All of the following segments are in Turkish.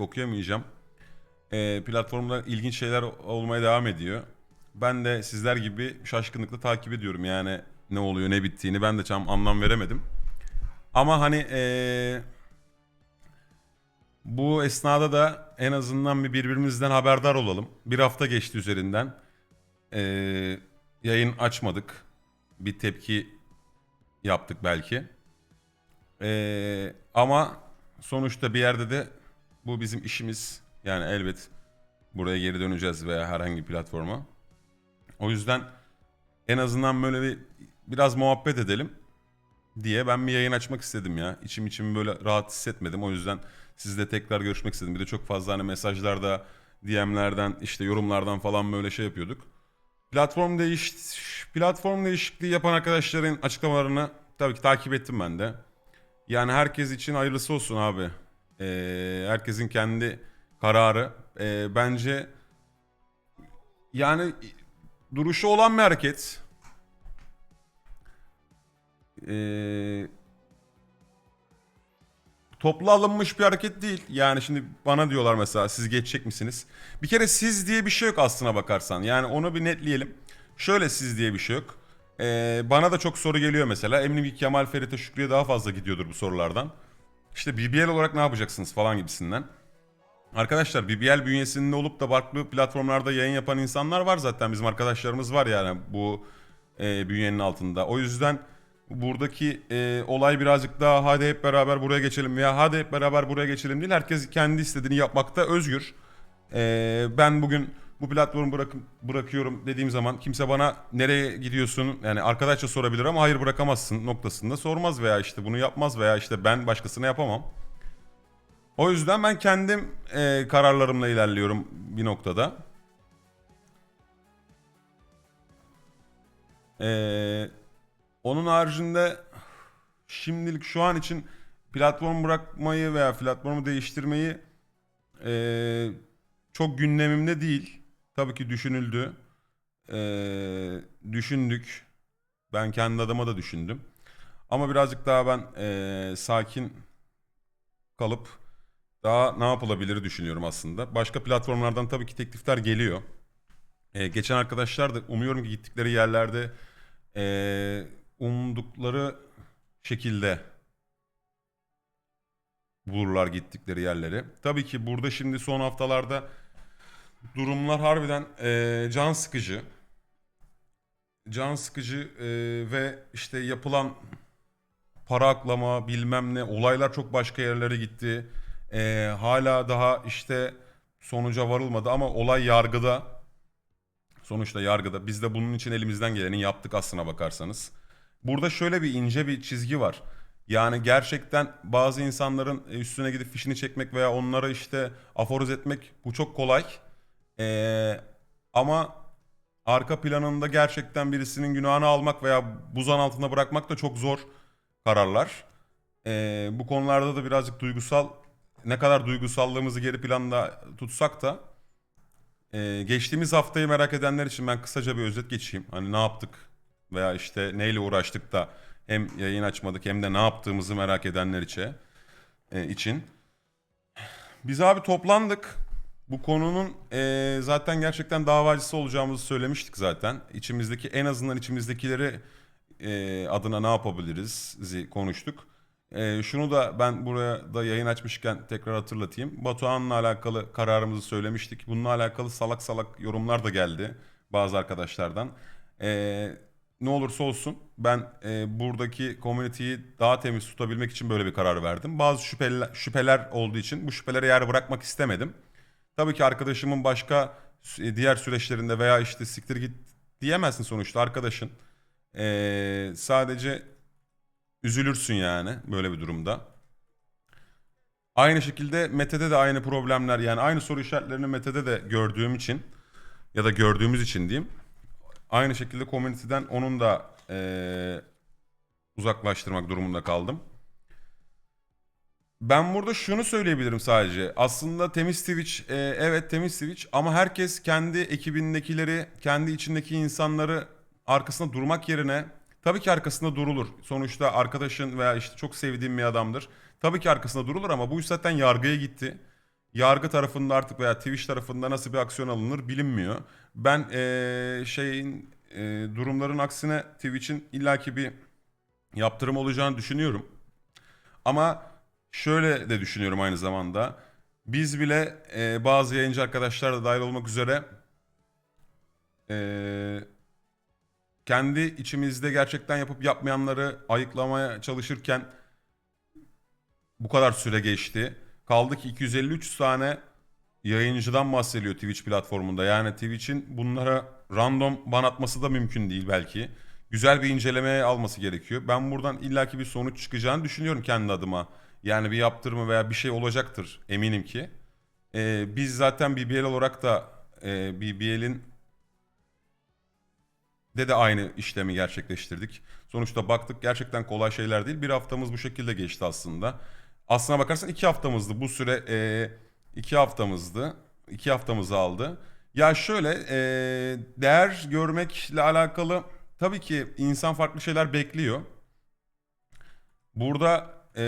okuyamayacağım. Ee, platformda ilginç şeyler olmaya devam ediyor. Ben de sizler gibi şaşkınlıkla takip ediyorum yani ne oluyor ne bittiğini ben de tam anlam veremedim. Ama hani ee, bu esnada da en azından bir birbirimizden haberdar olalım. Bir hafta geçti üzerinden. Ee, yayın açmadık. Bir tepki yaptık belki. Ee, ama sonuçta bir yerde de bu bizim işimiz. Yani elbet buraya geri döneceğiz veya herhangi bir platforma. O yüzden en azından böyle bir biraz muhabbet edelim diye ben bir yayın açmak istedim ya. İçim içimi böyle rahat hissetmedim. O yüzden sizle tekrar görüşmek istedim. Bir de çok fazla hani mesajlarda, DM'lerden, işte yorumlardan falan böyle şey yapıyorduk. Platform değiş platform değişikliği yapan arkadaşların açıklamalarını tabii ki takip ettim ben de. Yani herkes için hayırlısı olsun abi. Ee, herkesin kendi kararı. Ee, bence yani duruşu olan bir hareket. Ee, toplu alınmış bir hareket değil. Yani şimdi bana diyorlar mesela siz geçecek misiniz? Bir kere siz diye bir şey yok aslına bakarsan. Yani onu bir netleyelim. Şöyle siz diye bir şey yok. Ee, bana da çok soru geliyor mesela. Eminim ki Kemal Ferit'e Şükrü'ye daha fazla gidiyordur bu sorulardan. İşte BBL olarak ne yapacaksınız falan gibisinden. Arkadaşlar BBL bünyesinde olup da farklı platformlarda yayın yapan insanlar var zaten. Bizim arkadaşlarımız var yani bu e, bünyenin altında. O yüzden buradaki e, olay birazcık daha hadi hep beraber buraya geçelim veya hadi hep beraber buraya geçelim değil. Herkes kendi istediğini yapmakta özgür. E, ben bugün bu platformu bırak, bırakıyorum dediğim zaman kimse bana nereye gidiyorsun yani arkadaşça sorabilir ama hayır bırakamazsın noktasında sormaz veya işte bunu yapmaz veya işte ben başkasına yapamam. O yüzden ben kendim e, kararlarımla ilerliyorum bir noktada. Ee, onun haricinde şimdilik şu an için platform bırakmayı veya platformu değiştirmeyi ee, çok gündemimde değil. Tabii ki düşünüldü. Ee, düşündük. Ben kendi adıma da düşündüm. Ama birazcık daha ben ee, sakin kalıp daha ne yapılabilir düşünüyorum aslında. Başka platformlardan tabii ki teklifler geliyor. Ee, geçen arkadaşlar da umuyorum ki gittikleri yerlerde ee, umdukları şekilde bulurlar gittikleri yerleri. Tabii ki burada şimdi son haftalarda durumlar harbiden ee, can sıkıcı. Can sıkıcı ee, ve işte yapılan para aklama bilmem ne olaylar çok başka yerlere gitti. Ee, hala daha işte sonuca varılmadı ama olay yargıda. Sonuçta yargıda. Biz de bunun için elimizden geleni yaptık aslına bakarsanız. Burada şöyle bir ince bir çizgi var. Yani gerçekten bazı insanların üstüne gidip fişini çekmek veya onlara işte aforoz etmek bu çok kolay. Ee, ama arka planında gerçekten birisinin günahını almak veya buzan altında bırakmak da çok zor kararlar. Ee, bu konularda da birazcık duygusal ne kadar duygusallığımızı geri planda tutsak da e, geçtiğimiz haftayı merak edenler için ben kısaca bir özet geçeyim. Hani ne yaptık veya işte neyle uğraştık da hem yayın açmadık hem de ne yaptığımızı merak edenler için. e, için. Biz abi toplandık. Bu konunun e, zaten gerçekten davacısı olacağımızı söylemiştik zaten. İçimizdeki en azından içimizdekileri e, adına ne yapabiliriz konuştuk. E, şunu da ben buraya da yayın açmışken tekrar hatırlatayım. Batuhan'la alakalı kararımızı söylemiştik. Bununla alakalı salak salak yorumlar da geldi bazı arkadaşlardan. E, ne olursa olsun ben e, buradaki community'yi daha temiz tutabilmek için böyle bir karar verdim. Bazı şüpheler, şüpheler olduğu için bu şüphelere yer bırakmak istemedim. Tabii ki arkadaşımın başka e, diğer süreçlerinde veya işte siktir git diyemezsin sonuçta arkadaşın. Ee, sadece üzülürsün yani böyle bir durumda. Aynı şekilde Mete'de de aynı problemler yani aynı soru işaretlerini Mete'de de gördüğüm için ya da gördüğümüz için diyeyim. Aynı şekilde community'den onun da ee, uzaklaştırmak durumunda kaldım. Ben burada şunu söyleyebilirim sadece. Aslında temiz Twitch, e, evet temiz Twitch ama herkes kendi ekibindekileri, kendi içindeki insanları arkasında durmak yerine tabii ki arkasında durulur. Sonuçta arkadaşın veya işte çok sevdiğim bir adamdır. Tabii ki arkasında durulur ama bu iş zaten yargıya gitti. yargı tarafında artık veya Twitch tarafında nasıl bir aksiyon alınır bilinmiyor. Ben eee, şeyin eee, durumların aksine Twitch'in illaki bir yaptırım olacağını düşünüyorum. Ama şöyle de düşünüyorum aynı zamanda. Biz bile eee, bazı yayıncı arkadaşlar da dahil olmak üzere eee, kendi içimizde gerçekten yapıp yapmayanları ayıklamaya çalışırken bu kadar süre geçti. Kaldı ki 253 tane yayıncıdan bahsediyor Twitch platformunda. Yani Twitch'in bunlara random ban atması da mümkün değil belki. Güzel bir incelemeye alması gerekiyor. Ben buradan illaki bir sonuç çıkacağını düşünüyorum kendi adıma. Yani bir yaptırımı veya bir şey olacaktır eminim ki. Ee, biz zaten BBL olarak da e, BBL'in de de aynı işlemi gerçekleştirdik. Sonuçta baktık gerçekten kolay şeyler değil. Bir haftamız bu şekilde geçti aslında. Aslına bakarsan iki haftamızdı. Bu süre e, iki haftamızdı. İki haftamızı aldı. Ya şöyle e, değer görmekle alakalı tabii ki insan farklı şeyler bekliyor. Burada e,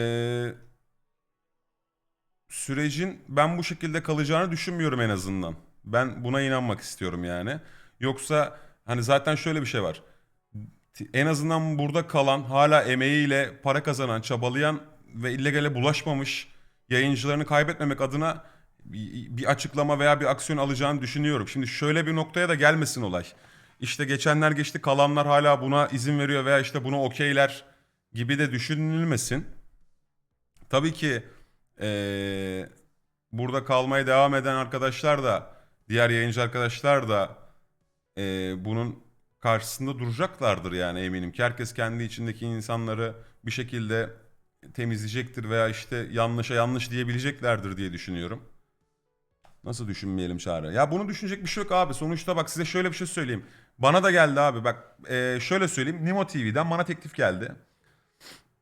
sürecin ben bu şekilde kalacağını düşünmüyorum en azından. Ben buna inanmak istiyorum yani. Yoksa hani zaten şöyle bir şey var. En azından burada kalan, hala emeğiyle para kazanan, çabalayan ve illegale bulaşmamış yayıncılarını kaybetmemek adına bir açıklama veya bir aksiyon alacağını düşünüyorum. Şimdi şöyle bir noktaya da gelmesin olay. İşte geçenler geçti kalanlar hala buna izin veriyor veya işte buna okeyler gibi de düşünülmesin. Tabii ki eee, burada kalmaya devam eden arkadaşlar da diğer yayıncı arkadaşlar da eee, bunun karşısında duracaklardır yani eminim ki. Herkes kendi içindeki insanları bir şekilde temizleyecektir veya işte yanlışa yanlış diyebileceklerdir diye düşünüyorum. Nasıl düşünmeyelim Çağrı? Ya bunu düşünecek bir şey yok abi. Sonuçta bak size şöyle bir şey söyleyeyim. Bana da geldi abi bak eee, şöyle söyleyeyim. Nimo TV'den bana teklif geldi.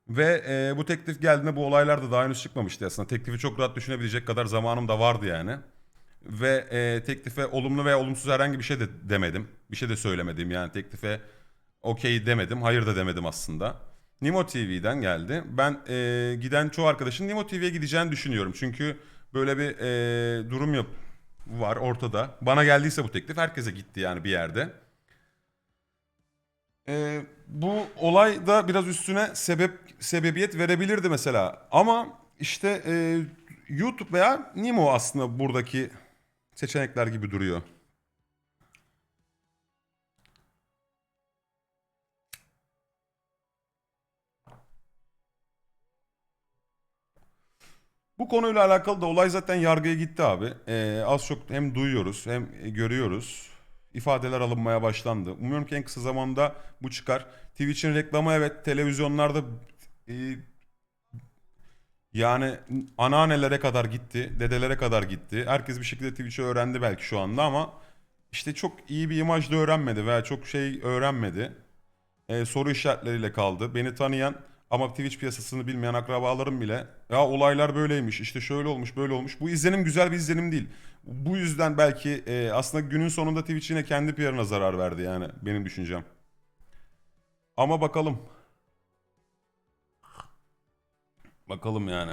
Ve eee, bu teklif geldiğinde bu olaylar da daha henüz çıkmamıştı aslında. Teklifi çok rahat düşünebilecek kadar zamanım da vardı yani. Ve eee, teklife olumlu veya olumsuz herhangi bir şey de demedim. Bir şey de söylemedim yani teklife okey demedim. Hayır da demedim aslında. Nimo TV'den geldi. Ben eee, giden çoğu arkadaşın Nimo TV'ye gideceğini düşünüyorum. Çünkü böyle bir eee, durum yap var ortada. Bana geldiyse bu teklif herkese gitti yani bir yerde. Eee, bu olay da biraz üstüne sebep sebebiyet verebilirdi mesela. Ama işte eee, YouTube veya Nimo aslında buradaki seçenekler gibi duruyor. Bu konuyla alakalı da olay zaten yargıya gitti abi. Ee, az çok hem duyuyoruz hem görüyoruz. İfadeler alınmaya başlandı. Umuyorum ki en kısa zamanda bu çıkar. Twitch'in reklamı evet televizyonlarda e, yani anneannelere kadar gitti, dedelere kadar gitti. Herkes bir şekilde Twitch'i öğrendi belki şu anda ama işte çok iyi bir imaj da öğrenmedi veya çok şey öğrenmedi. Ee, soru işaretleriyle kaldı. Beni tanıyan ama Twitch piyasasını bilmeyen akrabalarım bile ya olaylar böyleymiş işte şöyle olmuş böyle olmuş. Bu izlenim güzel bir izlenim değil. Bu yüzden belki e, aslında günün sonunda Twitch yine kendi PR'ına zarar verdi yani benim düşüncem. Ama bakalım. Bakalım yani.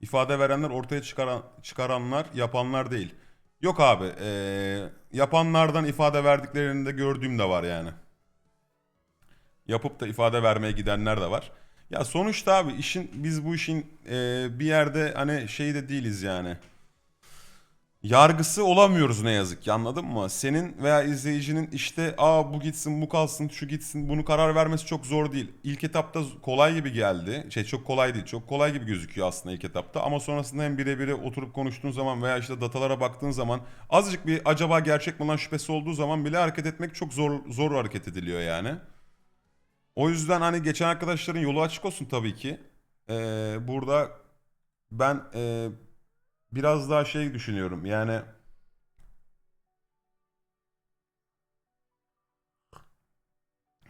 İfade verenler ortaya çıkaran, çıkaranlar yapanlar değil. Yok abi e, yapanlardan ifade verdiklerini de gördüğüm de var yani yapıp da ifade vermeye gidenler de var. Ya sonuçta abi işin biz bu işin e, bir yerde hani şey de değiliz yani. Yargısı olamıyoruz ne yazık ki anladın mı? Senin veya izleyicinin işte aa bu gitsin bu kalsın şu gitsin bunu karar vermesi çok zor değil. İlk etapta kolay gibi geldi. Şey çok kolay değil çok kolay gibi gözüküyor aslında ilk etapta. Ama sonrasında hem birebir oturup konuştuğun zaman veya işte datalara baktığın zaman azıcık bir acaba gerçek mi lan şüphesi olduğu zaman bile hareket etmek çok zor zor hareket ediliyor yani. O yüzden hani geçen arkadaşların yolu açık olsun tabii ki. Ee, burada ben e, biraz daha şey düşünüyorum. Yani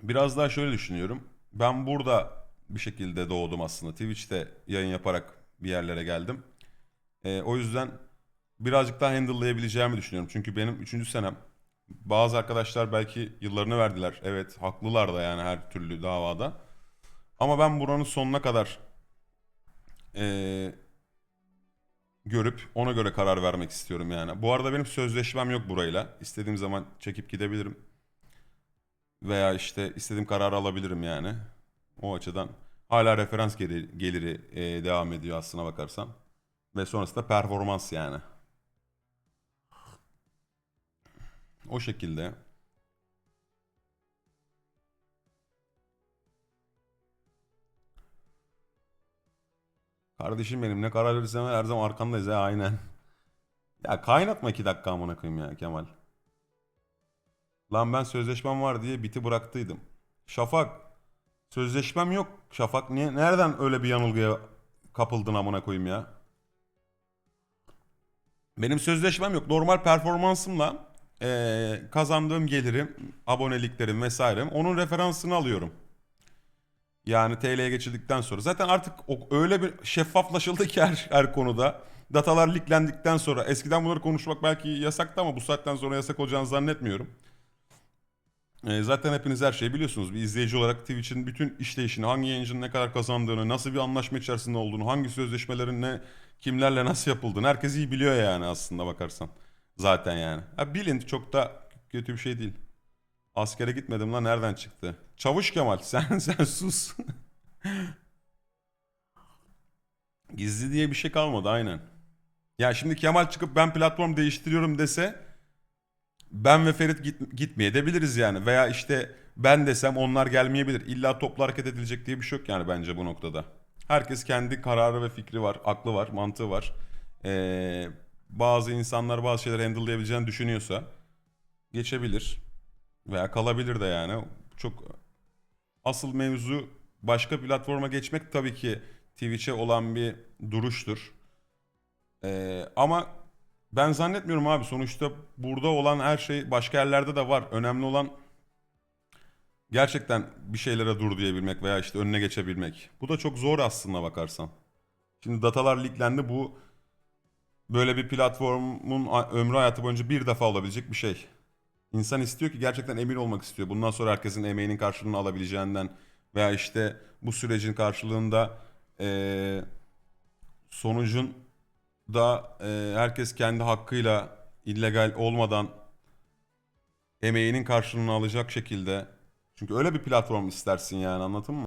biraz daha şöyle düşünüyorum. Ben burada bir şekilde doğdum aslında. Twitch'te yayın yaparak bir yerlere geldim. Ee, o yüzden birazcık daha handle'layabileceğimi düşünüyorum. Çünkü benim 3. senem. Bazı arkadaşlar belki yıllarını verdiler. Evet haklılar da yani her türlü davada. Ama ben buranın sonuna kadar eee, görüp ona göre karar vermek istiyorum yani. Bu arada benim sözleşmem yok burayla. İstediğim zaman çekip gidebilirim. Veya işte istediğim kararı alabilirim yani. O açıdan hala referans geli- geliri e, devam ediyor aslına bakarsan. Ve sonrasında performans yani. O şekilde. Kardeşim benim ne karar verirsen ver, her zaman arkandayız ya aynen. Ya kaynatma iki dakika amına koyayım ya Kemal. Lan ben sözleşmem var diye biti bıraktıydım. Şafak. Sözleşmem yok. Şafak niye nereden öyle bir yanılgıya kapıldın amına koyayım ya? Benim sözleşmem yok. Normal performansımla eee, kazandığım gelirim, aboneliklerim vesairem onun referansını alıyorum. Yani TL'ye geçildikten sonra. Zaten artık öyle bir şeffaflaşıldı ki her, her konuda. Datalar liklendikten sonra. Eskiden bunları konuşmak belki yasaktı ama bu saatten sonra yasak olacağını zannetmiyorum. Ee, zaten hepiniz her şeyi biliyorsunuz. Bir izleyici olarak Twitch'in bütün işleyişini, hangi yayıncının ne kadar kazandığını, nasıl bir anlaşma içerisinde olduğunu, hangi sözleşmelerin ne, kimlerle nasıl yapıldığını herkes iyi biliyor yani aslında bakarsan. Zaten yani. Ha, bilin çok da kötü bir şey değil. Askere gitmedim lan nereden çıktı? Çavuş Kemal sen sen sus. Gizli diye bir şey kalmadı aynen. Ya şimdi Kemal çıkıp ben platform değiştiriyorum dese ben ve Ferit git, gitmeye de biliriz yani. Veya işte ben desem onlar gelmeyebilir. İlla toplu hareket edilecek diye bir şey yok yani bence bu noktada. Herkes kendi kararı ve fikri var, aklı var, mantığı var. Ee, bazı insanlar bazı şeyleri handle'layabileceğini düşünüyorsa geçebilir. Veya kalabilir de yani. Çok asıl mevzu başka platforma geçmek tabii ki Twitch'e olan bir duruştur. Ee, ama ben zannetmiyorum abi. Sonuçta burada olan her şey başka yerlerde de var. Önemli olan gerçekten bir şeylere dur diyebilmek veya işte önüne geçebilmek. Bu da çok zor aslında bakarsan. Şimdi datalar liglendi. Bu böyle bir platformun ömrü hayatı boyunca bir defa olabilecek bir şey. İnsan istiyor ki gerçekten emin olmak istiyor. Bundan sonra herkesin emeğinin karşılığını alabileceğinden veya işte bu sürecin karşılığında eee, sonucun da eee, herkes kendi hakkıyla illegal olmadan emeğinin karşılığını alacak şekilde. Çünkü öyle bir platform istersin yani anladın mı?